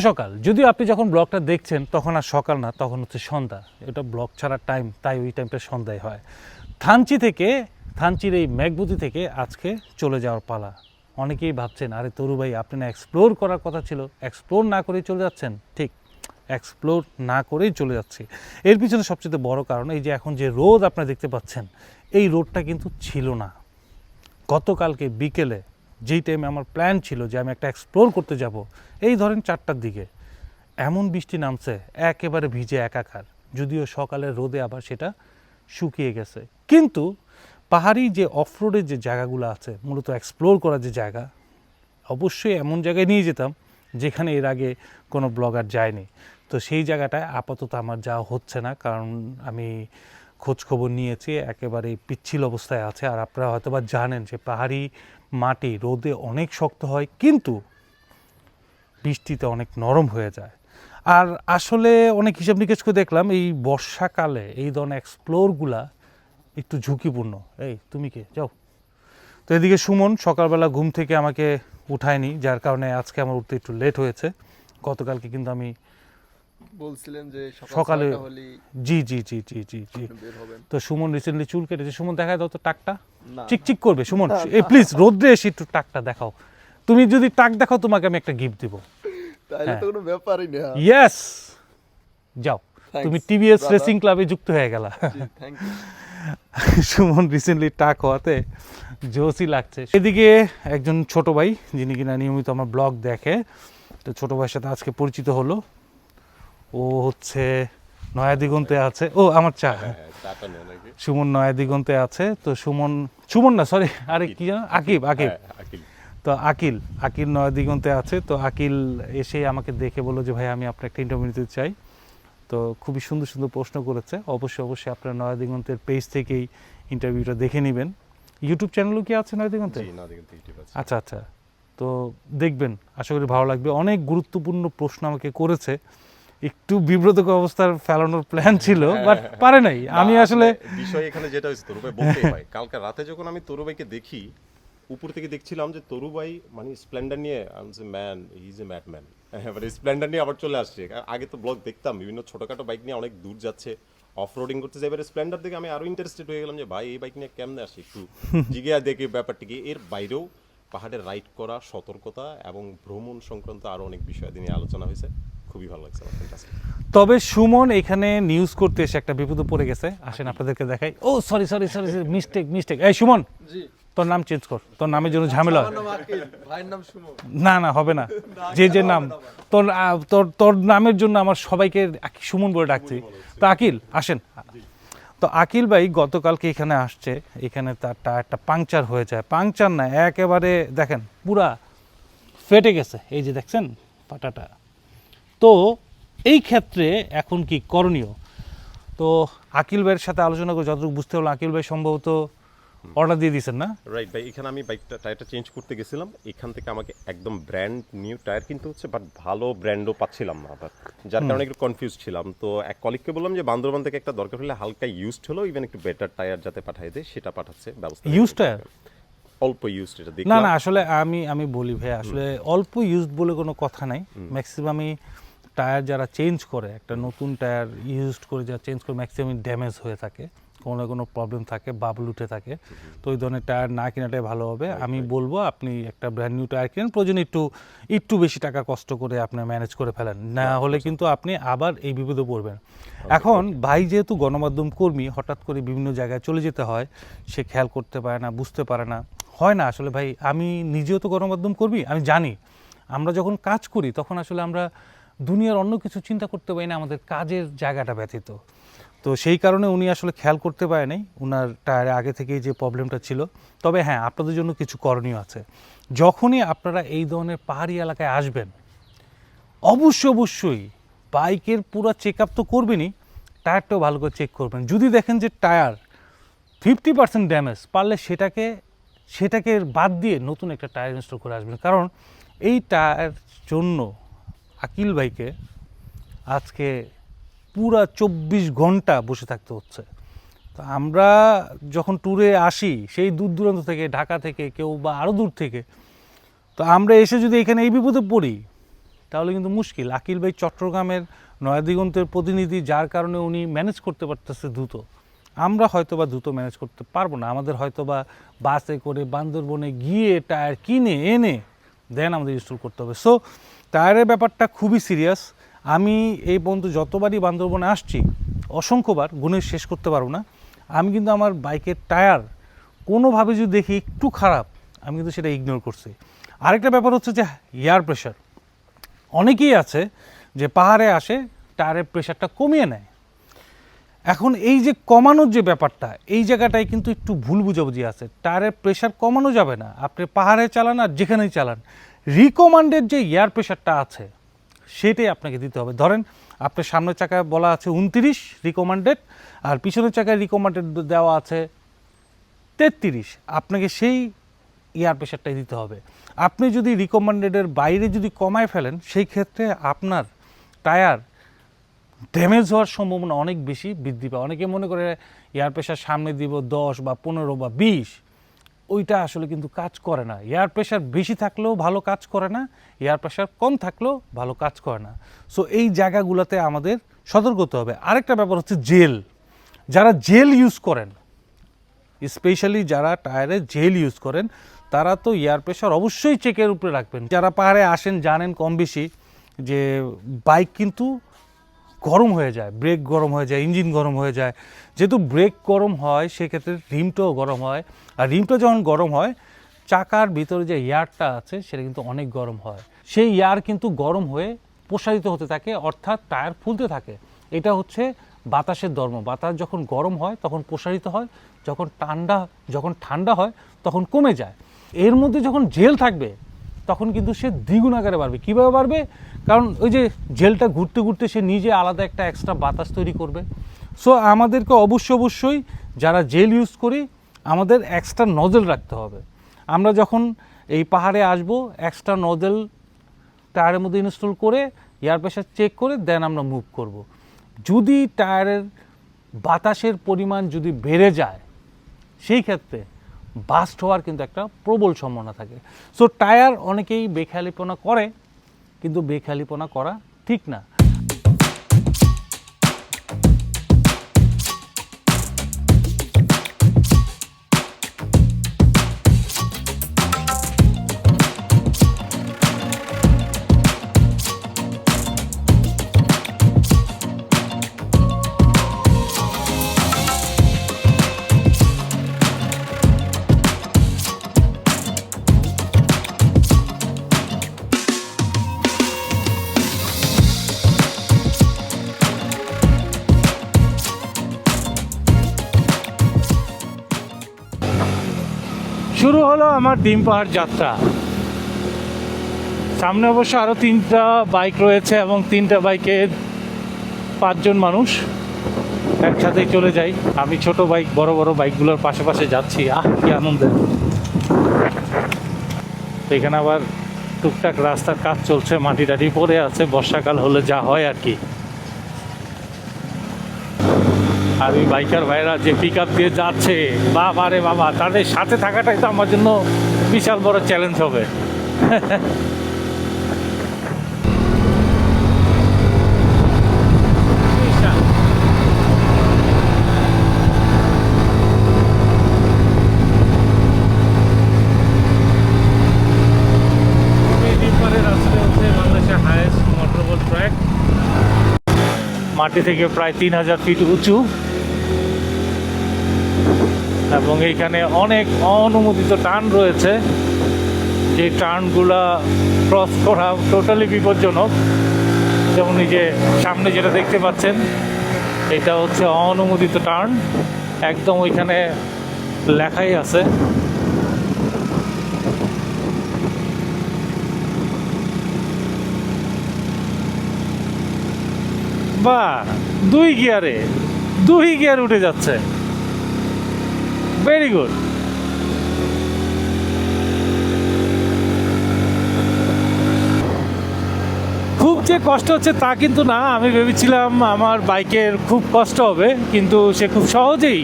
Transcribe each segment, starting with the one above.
সকাল। যদিও আপনি যখন ব্লগটা দেখছেন, তখন আর সকাল না, তখন হচ্ছে সন্ধ্যা। এটা ব্লগ ছাড়ার টাইম তাই ওই টাইমটা সন্ধ্যায় হয়। থানচি থেকে, থানচির এই ম্যাকবুতি থেকে আজকে চলে যাওয়ার পালা। অনেকেই ভাবছেন, আরে তরু ভাই, আপনি না এক্সপ্লোর করার কথা ছিল। এক্সপ্লোর না করেই চলে যাচ্ছেন? ঠিক এক্সপ্লোর না করেই চলে যাচ্ছি। এর পিছনে সবচেয়ে বড় কারণ, এই যে এখন যে রোদ আপনারা দেখতে পাচ্ছেন, এই রোদটা কিন্তু ছিল না। গতকালকে বিকেলে যেই টাইমে আমার প্ল্যান ছিল যে আমি একটা এক্সপ্লোর করতে যাব, এই ধরেন চারটার দিকে, এমন বৃষ্টি নামছে, একেবারে ভিজে একাকার, যদিও সকালের রোদে আবার সেটা শুকিয়ে গেছে। কিন্তু পাহাড়ি যে অফরোডের যে জায়গাগুলো আছে, মূলত এক্সপ্লোর করার যে জায়গা, অবশ্যই এমন জায়গায় নিয়ে যেতাম যেখানে এর আগে কোনো ব্লগার যায়নি। তো সেই জায়গাটায় আপাতত আমার যাওয়া হচ্ছে না, কারণ আমি খোঁজ খবর নিয়েছি, একেবারে পিচ্ছিল অবস্থায় আছে, আর আপনারা হয়তো বা জানেন যে পাহাড়ি মাটি রোদে অনেক শক্ত হয়, কিন্তু বৃষ্টিতে অনেক নরম হয়ে যায়। আর আসলে অনেক হিসাব নিকেশ করে দেখলাম, এই বর্ষাকালে এই ধরনের এক্সপ্লোরগুলা একটু ঝুঁকিপূর্ণ। এই, তুমি কে? যাও। তো এদিকে সুমন সকালবেলা ঘুম থেকে আমাকে উঠায়নি, যার কারণে আজকে আমার উঠতে একটু লেট হয়েছে। গতকালকে কিন্তু আমি বলছিলেন যে সকালে- জি জি জি জি জি জি। তো সুমন রিসেন্টলি চুল কেটেছে। সুমন দেখায় দাও তো টাকটা? করবে সুমন? এই প্লিজ রোদ্রে এসে একটু টাকটা দেখাও। তুমি যদি টাক দেখাও তোমাকে আমি একটা গিফট দিব। তাইলে হ্যাঁ। তো কোনো ব্যাপারই না। ইয়েস যাও। তুমি টিভিএস রেসিং ক্লাবে যুক্ত হয়ে গেলা। সুমন রিসেন্টলি টাক হওয়াতে জোসই লাগছে। এদিকে একজন ছোট ভাই যিনি কিনা নিয়মিত আমার ব্লগ দেখে তো ছোট ভাইয়ের সাথে আজকে পরিচিত হলো। ও হচ্ছে নয়া দিগন্তে আছে। ও আমার চা চাটা সুমন নয়া দিগন্তে আছে। তো সুমন সুমন না সরি আরে কি জানো আকিব আকিব হ্যাঁ, তো আকিল আকিল নয়া দিগন্তে আছে। তো আকিল এসে আমাকে দেখে বলল যে ভাই আমি আপনার একটা ইন্টারভিউ নিতে চাই। তো খুবই সুন্দর সুন্দর প্রশ্ন করেছে। অবশ্যই অবশ্যই আপনার নয়া দিগন্তের পেজ থেকেই ইন্টারভিউটা দেখে নেবেন। ইউটিউব চ্যানেলও কি আছে নয়া দিগন্তে আচ্ছা আচ্ছা। তো দেখবেন আশা করি ভালো লাগবে। অনেক গুরুত্বপূর্ণ প্রশ্ন আমাকে করেছে। একটু বিব্রতকর অবস্থার ফেলানোর প্ল্যান ছিল বাট পারে নাই। আমি আসলে বিষয় এখানে যেটা হয়েছে তরুবাই বলতে ভাই কালকে রাতে যখন আমি তরুবাইকে দেখি উপর থেকে দেখছিলাম যে তরুবাই মানে স্প্লেন্ডার নিয়ে আমি যে man is a mad man এবারে স্প্লেন্ডার নিয়ে আবার চলে আসছে। আগে তো ব্লগ দেখতাম বিভিন্ন ছোটখাটো বাইক নিয়ে অনেক দূর যাচ্ছে অফ রোডিং করতে যাই এবারে স্প্লেন্ডার দেখে আমি আরও ইন্টারেস্টেড হয়ে গেলাম যে ভাই এই বাইক নিয়ে কেমনে আসে একটু জিজ্ঞাসা দেখি ব্যাপারটা কি। এর বাইরেও পাহাড়ে রাইড করা সতর্কতা এবং ভ্রমণ সংক্রান্ত আরও অনেক বিষয় নিয়ে আলোচনা হয়েছে। খুবই ভালো লাগছে তবে সুমন এখানে নিউজ করতে এসে একটা বিপদে পড়ে গেছে। আসেন আপনাদেরকে দেখাই। ও sorry sorry sorry mistake mistake এই সুমন জি। তোর নাম চেঞ্জ কর। তোর নামের জন্য ঝামেলা হয়। আমার নাম আকিল ভাইয়ের নাম সুমন। না না হবে না। যে যে নাম। তোর তোর তোর নামের জন্য আমার সবাইকে সুমন বলে ডাকছি। তো আকিল আসেন। তো আকিল ভাই গতকালকে এখানে আসছে। এখানে তার টায়ারটা পাংচার হয়ে যায়। পাংচার না একেবারে দেখেন পুরা ফেটে গেছে। এই যে দেখছেন পাটাটা। তো এই ক্ষেত্রে এখন কি করণীয়? তো আকিল ভাইয়ের সাথে আলোচনা করে যতটুকু বুঝতে হলো আকিল ভাই সম্ভবত অর্ডার দিয়ে দিয়েছেন না? রাইট ভাই এখানে আমি বাইকটা টায়ারটা চেঞ্জ করতে গেছিলাম। এখান থেকে আমাকে একদম ব্র্যান্ড নিউ টায়ার কিনতে হচ্ছে বাট ভালো ব্র্যান্ডও পাচ্ছিলাম না আবার যার কারণে একটু কনফিউজ ছিলাম। তো এক কলিগকে বললাম যে বান্দরবান থেকে একটা দরকার হলে হালকা ইউজড হলো ইভেন একটু বেটার টায়ার যাতে পাঠাই দেয় সেটা পাঠাচ্ছে ব্যবস্থা Used টায়ার? অল্প ইউজড এটা না না আসলে আমি আমি বলি ভাই আসলে অল্প ইউজড বলে কোনো কথা নাই। ম্যাক্সিমামই টায়ার যারা চেঞ্জ করে একটা নতুন টায়ার ইউজড করে যারা চেঞ্জ করে ম্যাক্সিমাম ড্যামেজ হয়ে থাকে কোনো না কোনো প্রবলেম থাকে বাবল উঠে থাকে তো ওই ধরনের টায়ার না কেনাটাই ভালো হবে। আমি বলব আপনি একটা ব্র্যান্ড নিউ টায়ার কিনেন প্রয়োজন একটু একটু বেশি টাকা কষ্ট করে আপনি ম্যানেজ করে ফেলেন। না হলে কিন্তু আপনি আবার এই বিপদে পড়বেন। এখন ভাই যেহেতু গণমাধ্যম কর্মী হঠাৎ করে বিভিন্ন জায়গায় চলে যেতে হয় সে খেয়াল করতে পারে না বুঝতে পারে না। হয় না আসলে ভাই আমি নিজেও তো গণমাধ্যম কর্মী আমি জানি। আমরা যখন কাজ করি তখন আসলে আমরা দুনিয়ার অন্য কিছু চিন্তা করতে পারি না, আমাদের কাজের জায়গাটা ব্যতীত। তো সেই কারণে উনি আসলে খেয়াল করতে পারে নাই উনার টায়ারে আগে থেকেই যে প্রবলেমটা ছিল। তবে হ্যাঁ আপনাদের জন্য কিছু করণীয় আছে। যখনই আপনারা এই ধরনের পাহাড়ি এলাকায় আসবেন, অবশ্যই অবশ্যই বাইকের পুরো চেক আপ তো করবেনই, টায়ারটাও ভালো করে চেক করবেন। যদি দেখেন যে টায়ার ফিফটি পার্সেন্ট ড্যামেজ পারলে সেটাকে সেটাকে বাদ দিয়ে নতুন একটা টায়ার ইনস্টল করে আসবেন। কারণ এই টায়ার জন্য আকিল ভাইকে আজকে পুরা চব্বিশ ঘণ্টা বসে থাকতে হচ্ছে। তো আমরা যখন ট্যুরে আসি, সেই দূর দূরান্ত থেকে, ঢাকা থেকে, কেউ বা আরও দূর থেকে, তো আমরা এসে যদি এখানে এই বিপদে পড়ি, তাহলে কিন্তু মুশকিল। আকিল ভাই চট্টগ্রামের নয়াদিগন্তের প্রতিনিধি, যার কারণে উনি ম্যানেজ করতে পারতেছে দ্রুত। আমরা হয়তো বা দ্রুত ম্যানেজ করতে পারব না। আমাদের হয়তো বা বাসে করে বান্দরবনে গিয়ে টায়ার কিনে, এনে দেন আমাদের ইনস্টল করতে হবে। সো টায়ারের ব্যাপারটা খুবই সিরিয়াস। আমি এই পর্যন্ত যতবারই বান্দরবনে আসছি, অসংখ্যবার গুণে শেষ করতে পারব না। আমি কিন্তু আমার বাইকের টায়ার কোনোভাবে যদি দেখি একটু খারাপ, আমি কিন্তু সেটা ইগনোর করছি। আরেকটা ব্যাপার হচ্ছে যে এয়ার প্রেশার অনেকেই আছে যে পাহাড়ে আসে, টায়ারের প্রেশারটা কমিয়ে নেয়। এখন এই যে কমানোর যে ব্যাপারটা, এই জায়গাটায় কিন্তু একটু ভুল বুঝাবুঝি আছে। টায়ারের প্রেশার কমানো যাবে না। আপনি পাহাড়ে চালান আর যেখানেই চালান রিকমান্ডেড যে এয়ার প্রেশারটা আছে, সেটাই আপনাকে দিতে হবে। ধরেন, আপনার সামনের চাকায় বলা আছে উনতিরিশ রিকমান্ডেড আর পিছনের চাকায় রিকমান্ডেড দেওয়া আছে তেত্রিশ। আপনাকে সেই এয়ার প্রেশারটাই দিতে হবে। আপনি যদি রিকমান্ডেডের বাইরে যদি কমায় ফেলেন, সেই ক্ষেত্রে আপনার টায়ার ড্যামেজ হওয়ার সম্ভাবনা অনেক বেশি বৃদ্ধি পায়। অনেকে মনে করে এয়ার প্রেশার সামনে দিব দশ বা পনেরো বা বিশ। ওইটা আসলে কিন্তু কাজ করে না। এয়ার প্রেশার বেশি থাকলেও ভালো কাজ করে না, এয়ার প্রেশার কম থাকলেও ভালো কাজ করে না। সো এই জায়গাগুলোতে আমাদের সতর্ক হতে হবে। আরেকটা ব্যাপার হচ্ছে জেল। যারা জেল ইউজ করেন স্পেশালি যারা টায়ারে জেল ইউজ করেন, তারা তো এয়ার প্রেশার অবশ্যই চেকের উপরে রাখবেন। যারা পাহাড়ে আসেন, জানেন কম বেশি যে বাইক কিন্তু গরম হয়ে যায় ব্রেক গরম হয়ে যায় ইঞ্জিন গরম হয়ে যায়। যেহেতু ব্রেক গরম হয়, সেক্ষেত্রে রিমটাও গরম হয়। আর রিমটা যখন গরম হয়, চাকার ভিতরে যে এয়ারটা আছে, সেটা কিন্তু অনেক গরম হয়। সেই এয়ার কিন্তু গরম হয়ে প্রসারিত হতে থাকে, অর্থাৎ টায়ার ফুলতে থাকে। এটা হচ্ছে বাতাসের ধর্ম। বাতাস যখন গরম হয়, তখন প্রসারিত হয়। যখন ঠান্ডা যখন ঠান্ডা হয়, তখন কমে যায়। এর মধ্যে যখন জেল থাকবে তখন কিন্তু সে দ্বিগুণ আকারে বাড়বে। কীভাবে বাড়বে? কারণ ওই যে জেলটা ঘুরতে ঘুরতে সে নিজে আলাদা একটা এক্সট্রা বাতাস তৈরি করবে। সো আমাদেরকে অবশ্যই অবশ্যই যারা জেল ইউজ করি, আমাদের এক্সট্রা নজেল রাখতে হবে। আমরা যখন এই পাহাড়ে আসব এক্সট্রা নজেল টায়ারের মধ্যে ইনস্টল করে এয়ার প্রেশার চেক করে দেন আমরা মুভ করব। যদি টায়ারের বাতাসের পরিমাণ যদি বেড়ে যায়, সেই ক্ষেত্রে বাস্ট হওয়ার কিন্তু একটা প্রবল সম্ভাবনা থাকে। সো টায়ার অনেকেই বেখেয়ালিপনা করে, কিন্তু বেখেয়ালিপনা করা ঠিক না। শুরু হলো আমার ডিম পাহাড় যাত্রা। সামনে অবশ্য আরও তিনটা বাইক রয়েছে এবং তিনটা বাইকে পাঁচজন মানুষ একসাথেই চলে যাই। আমি ছোট বাইক বড় বড় বাইকগুলোর পাশে যাচ্ছি। আহ, কি আনন্দের এখানে আবার টুকটাক রাস্তার কাজ চলছে, মাটি টাটি পড়ে আছে, বর্ষাকাল হলে যা হয় আর কি। আর ওই বাইকার ভাইরা যে পিক আপ দিয়ে যাচ্ছে, বাবা রে বাবা, তাদের সাথে থাকাটাই তো আমার জন্য বিশাল বড় চ্যালেঞ্জ হবে। মাটি থেকে প্রায় তিন হাজার ফিট উঁচু। এবং এইখানে অনেক অনুমোদিত টার্ন রয়েছে। যে টার্নগুলা ক্রস করা টোটালি বিপজ্জনক। যেমন যে সামনে যেটা দেখতে পাচ্ছেন, এটা হচ্ছে অনুমোদিত টার্ন। একদম ওইখানে লেখাই আছে। বা দুই গিয়ারে, দুই গিয়ার উঠে যাচ্ছে। ভেরি গুড খুব যে কষ্ট হচ্ছে তা কিন্তু না, আমি ভেবেছিলাম আমার বাইকের খুব কষ্ট হবে, কিন্তু সে খুব সহজেই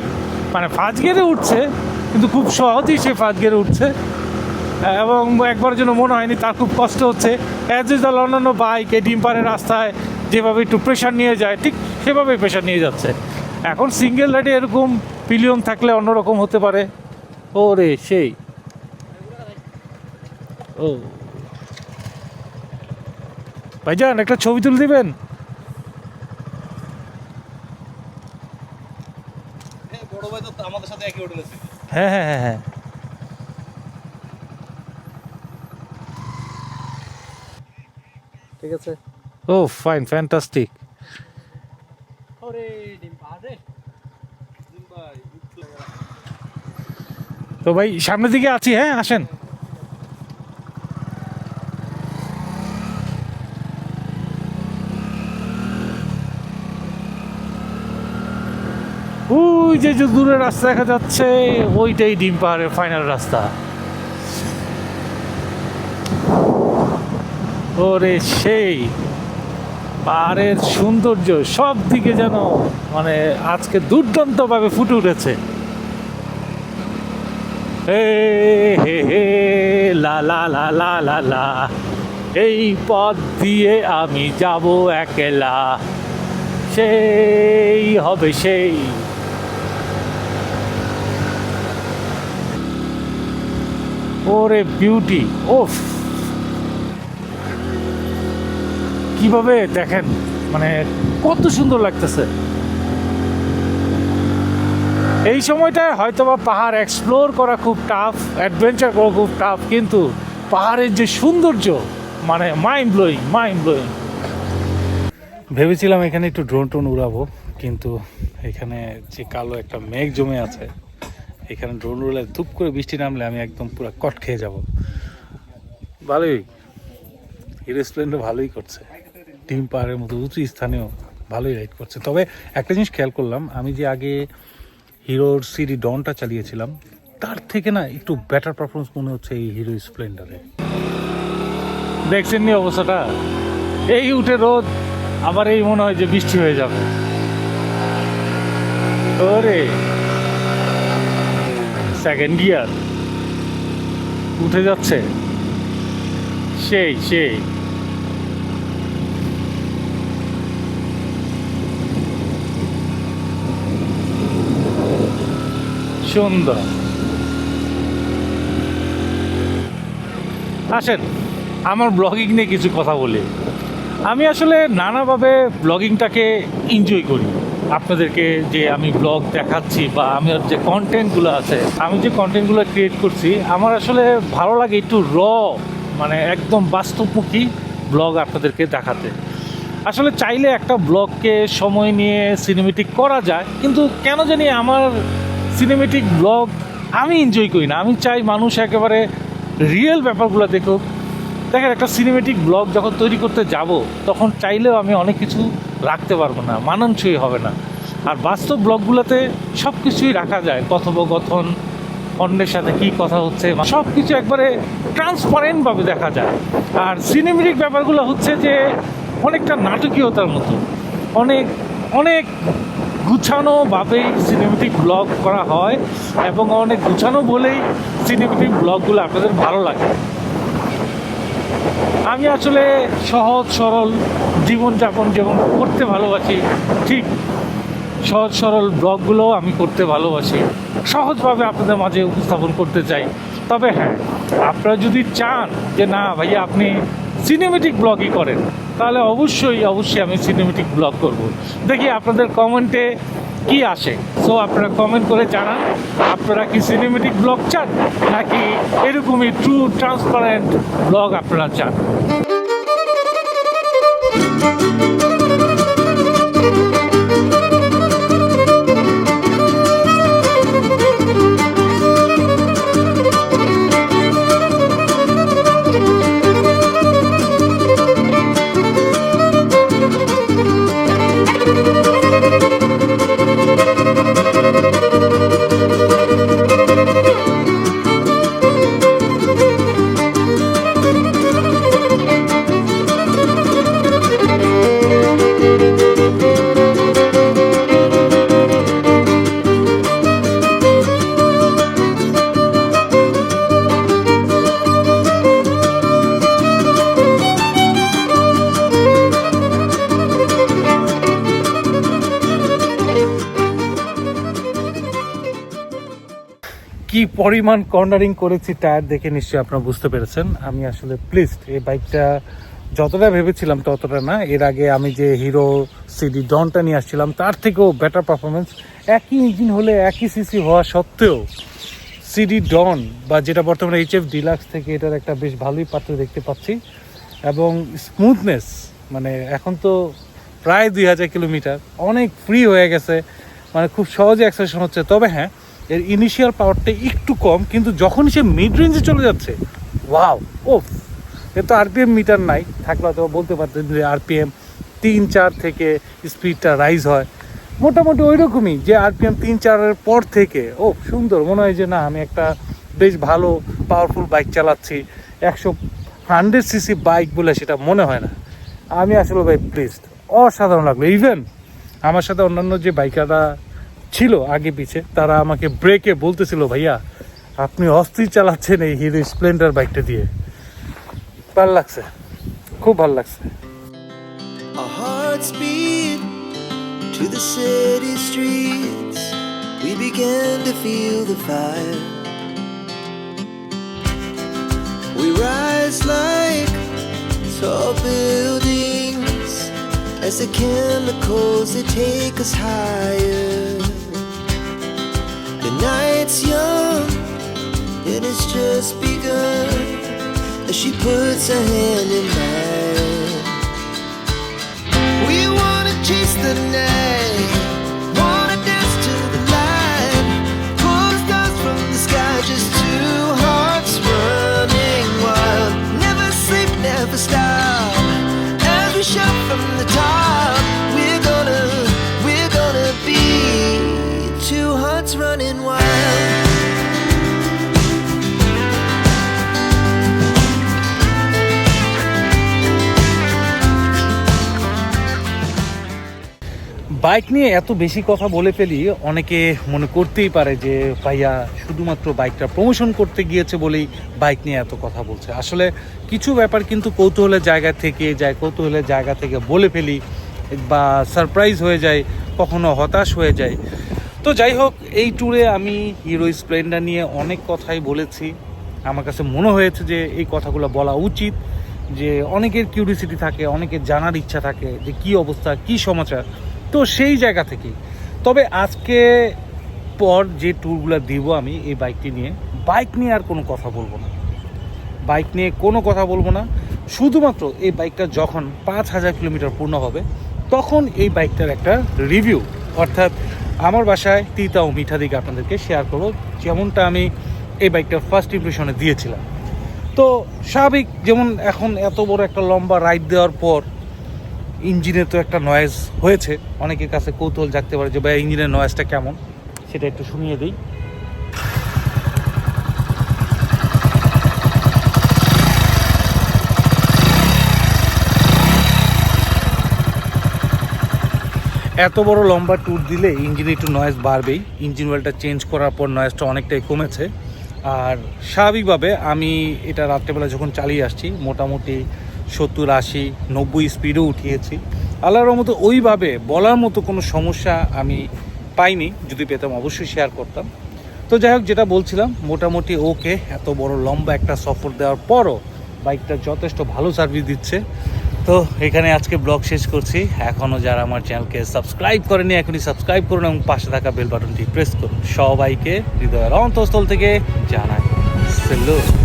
মানে ফার্স্ট গিয়ারে উঠছে, কিন্তু খুব সহজেই সে ফার্স্ট গিয়ারে উঠছে। এবং একবার জন্য মনে হয়নি তার খুব কষ্ট হচ্ছে। অ্যাজ ইউজাল অন্যান্য বাইক, এই ডিম্পারের রাস্তায় যেভাবে একটু প্রেশার নিয়ে যায়, ঠিক সেভাবেই প্রেশার নিয়ে যাচ্ছে। এখন সিঙ্গেল রাইডে এরকম পিলিয়ন থাকলে অন্যরকম হতে পারে। ও রে সেই। ও। ভাইজান একটা ছবি তুলে দিবেন? বড় ভাই তো আমাদের সাথে একই হোটেলে ছিল হ্যাঁ হ্যাঁ হ্যাঁ হ্যাঁ। ঠিক আছে। ও ফাইন ফ্যান্টাস্টিক ওরে ডিম পাহাড়ে ডিম ভাই তো ভাই, সামনের দিকে আছি হ্যাঁ আসেন। ওই যে যে দূরে রাস্তা দেখা যাচ্ছে, ওইটাই ডিম পাহাড়ের ফাইনাল রাস্তা। ওরে সেই পাহাড়ের সৌন্দর্য সব দিকে যেন মানে আজকে দুর্দান্তভাবে ফুটে উঠেছে। হে হে হে, লা লা লা লা লা লা। এই পথ দিয়ে আমি যাব একলা। সেই হবে সেই। ওরে বিউটি ওফ কীভাবে দেখেন? মানে কত সুন্দর লাগতেছে। এই সময়টায় হয়তোবা পাহাড় এক্সপ্লোর করা খুব টাফ অ্যাডভেঞ্চার করা খুব টাফ কিন্তু পাহাড়ের যে সৌন্দর্য মানে মাইন্ড ব্লোয়িং মাইন্ড ব্লোয়িং ভেবেছিলাম এখানে একটু ড্রোন টোন উড়াবো, কিন্তু এখানে যে কালো একটা মেঘ জমে আছে, এখানে ড্রোন উড়ালে ধূপ করে বৃষ্টি নামলে আমি একদম পুরো কট খেয়ে যাব। ভালোই স্প্লেন্ডার ভালোই করছে। টিম পাহাড়ের মতো উঁচু স্থানেও ভালোই রাইড করছে। তবে একটা জিনিস খেয়াল করলাম, আমি যে আগে হিরোর সিডি ডনটা চালিয়েছিলাম। তার থেকে না একটু বেটার পারফরমেন্স মনে হচ্ছে এই হিরো স্প্লেন্ডারে। দেখছেন নি অবস্থাটা? এই উঠে রোদ, আবার এই মনে হয় যে বৃষ্টি হয়ে যাবে। ওরে! সেকেন্ড ইয়ার উঠে যাচ্ছে। সেই সেই। সুন্দর। আসেন, আমার ব্লগিং নিয়ে কিছু কথা বলি। আমি আসলে নানাভাবে ব্লগিংটাকে এনজয় করি। আপনাদেরকে যে আমি ব্লগ দেখাচ্ছি বা আমার যে কন্টেন্টগুলো আছে, আমি যে কন্টেন্টগুলো ক্রিয়েট করছি, আমার আসলে ভালো লাগে একটু র মানে একদম বাস্তবমুখী ব্লগ আপনাদেরকে দেখাতে। আসলে চাইলে একটা ব্লগকে সময় নিয়ে সিনেমেটিক করা যায়, কিন্তু কেন জানি আমার সিনেমেটিক ব্লগ আমি এনজয় করি না। আমি চাই মানুষ একেবারে রিয়েল ব্যাপারগুলো দেখুক। দেখেন, একটা সিনেমেটিক ব্লগ যখন তৈরি করতে যাব, তখন চাইলেও আমি অনেক কিছু রাখতে পারব না, মানানসই হবে না। আর বাস্তব ব্লগগুলোতে সব কিছুই রাখা যায়, কথোপকথন, অন্যের সাথে কী কথা হচ্ছে সব কিছু একবারে ট্রান্সপারেন্টভাবে দেখা যায়। আর সিনেমেটিক ব্যাপারগুলো হচ্ছে যে, অনেকটা নাটকীয়তার মতো। অনেক অনেক গুছানোভাবেই সিনেমেটিক ব্লগ করা হয় এবং অনেক গুছানো বলেই সিনেমেটিক ব্লগগুলো আপনাদের ভালো লাগে। আমি আসলে সহজ, সরল জীবনযাপন যেমন করতে ভালোবাসি, ঠিক সহজ, সরল ব্লগগুলোও আমি করতে ভালোবাসি। সহজভাবে আপনাদের মাঝে উপস্থাপন করতে চাই। তবে হ্যাঁ আপনারা যদি চান যে না ভাইয়া আপনি সিনেমেটিক ব্লগই করেন, তাহলে অবশ্যই অবশ্যই আমি সিনেমেটিক ব্লগ করব। দেখি আপনাদের কমেন্টে কি আসে। সো আপনারা কমেন্ট করে জানান, আপনারা কি সিনেমেটিক ব্লগ চান, নাকি এরকমই ট্রু ট্রান্সপারেন্ট ব্লগ আপনারা চান? কি পরিমাণ কর্নারিং করেছি টায়ার দেখে নিশ্চয়ই আপনারা বুঝতে পেরেছেন। আমি আসলে প্লিজড এই বাইকটা যতটা ভেবেছিলাম ততটা না। এর আগে আমি যে হিরো সিডি ডনটা নিয়ে আসছিলাম, তার থেকেও বেটার পারফরমেন্স একই ইঞ্জিন হলে একই সিসি হওয়া সত্ত্বেও সিডি ডন বা যেটা বর্তমানে এইচ এফ ডিলাক্স থেকে এটার একটা বেশ ভালোই পাত্র দেখতে পাচ্ছি। এবং স্মুথনেস মানে এখন তো প্রায় দুই হাজার কিলোমিটার, অনেক ফ্রি হয়ে গেছে। মানে খুব সহজে অ্যাক্সেশন হচ্ছে। তবে হ্যাঁ এর ইনিশিয়াল পাওয়ারটা একটু কম, কিন্তু যখন সে মিড রেঞ্জে চলে যাচ্ছে ওয়াও ওফ এ তো আরপিএম মিটার নাই, থাকলে হয়তো বলতে পারতেন যে আরপিএম তিন চার থেকে স্পিডটা রাইজ হয়। মোটামুটি ওই রকমই যে আরপিএম তিন চারের পর থেকে ও সুন্দর, মনে হয় যে না, আমি একটা বেশ ভালো পাওয়ারফুল বাইক চালাচ্ছি, একশো হান্ড্রেড সিসি বাইক বলে সেটা মনে হয় না। আমি আসলে ভাই প্লিজড অসাধারণ লাগল। ইভেন আমার সাথে অন্যান্য যে বাইকাররা ছিল আগে পিছে তারা আমাকে ব্রেকে বলতেছিল ভাইয়া আপনি অস্থির চালাচ্ছেন এই হিরো স্প্লেন্ডার বাইকটা দিয়ে ভালো লাগছে খুব ভালো লাগছে to the city streets. We began to feel the fire. We rise like tall buildings as the chemicals they take us higher. Night's young and it's just begun as she puts her hand in mine. We wanna chase the night, wanna dance to the light, stars from the sky, just two hearts running wild. Never sleep, never stop. As we shout from the top, bike নিয়ে এত বেশি কথা বলে ফেলি, অনেকে মনে করতেই পারে যে, ভাইয়া, শুধুমাত্র বাইকটা প্রমোশন করতে গিয়েছে বলেই বাইক নিয়ে এত কথা বলছে। আসলে কিছু ব্যাপার কিন্তু কৌতূহলের জায়গা থেকে যায়, কৌতূহলের জায়গা থেকে বলে ফেলি বা সারপ্রাইজ হয়ে যায়, কখনো হতাশ হয়ে যায়। তো যাই হোক, এই ট্যুরে আমি হিরো স্প্লেন্ডার নিয়ে অনেক কথাই বলেছি। আমার কাছে মনে হয়েছে যে, এই কথাগুলো বলা উচিত, যে অনেকের কিউরিসিটি থাকে, অনেকের জানার ইচ্ছা থাকে যে, কি অবস্থা, কি সমাচার। তো সেই জায়গা থেকেই। তবে আজকে পর যে ট্যুরগুলো দিব আমি এই বাইকটি নিয়ে বাইক নিয়ে আর কোনো কথা বলব না। বাইক নিয়ে কোনো কথা বলব না। শুধুমাত্র এই বাইকটা যখন পাঁচ হাজার কিলোমিটার পূর্ণ হবে, তখন এই বাইকটার একটা রিভিউ অর্থাৎ আমার বাসায় তিতা ও মিঠা দিকে আপনাদেরকে শেয়ার করব। যেমনটা আমি এই বাইকটার ফার্স্ট ইমপ্রেশনে দিয়েছিলাম। তো স্বাভাবিক, যেমন এখন এত বড় একটা লম্বা রাইড দেওয়ার পর ইঞ্জিনে তো একটা নয়েজ হয়েছে। অনেকের কাছে কৌতূহল জাগতে পারে যে ভাই ইঞ্জিনের নয়েজটা কেমন? সেটা একটু শুনিয়ে দিই। এত বড় লম্বা ট্যুর দিলে ইঞ্জিনে একটু নয়েজ বাড়বেই। ইঞ্জিন ওয়েলটা চেঞ্জ করার পর নয়েজটা অনেকটাই কমেছে। আর স্বাভাবিকভাবে আমি এটা রাত্রেবেলা যখন চালিয়ে আসছি, মোটামুটি সত্তর, আশি, নব্বই স্পিডও উঠিয়েছি। আল্লাহর মতো ওইভাবে বলার মতো কোনো সমস্যা আমি পাইনি। যদি পেতাম অবশ্যই শেয়ার করতাম। তো যাই হোক, যেটা বলছিলাম, মোটামুটি ওকে এত বড় লম্বা একটা সফর দেওয়ার পরও বাইকটা যথেষ্ট ভালো সার্ভিস দিচ্ছে। তো এখানে আজকে ব্লগ শেষ করছি। এখনও যারা আমার চ্যানেলকে সাবস্ক্রাইব করেনি, এখনই সাবস্ক্রাইব করুন এবং পাশে থাকা বেল বাটনটি প্রেস করুন। সবাইকে হৃদয়ের অন্তঃস্থল থেকে জানাই সেলুট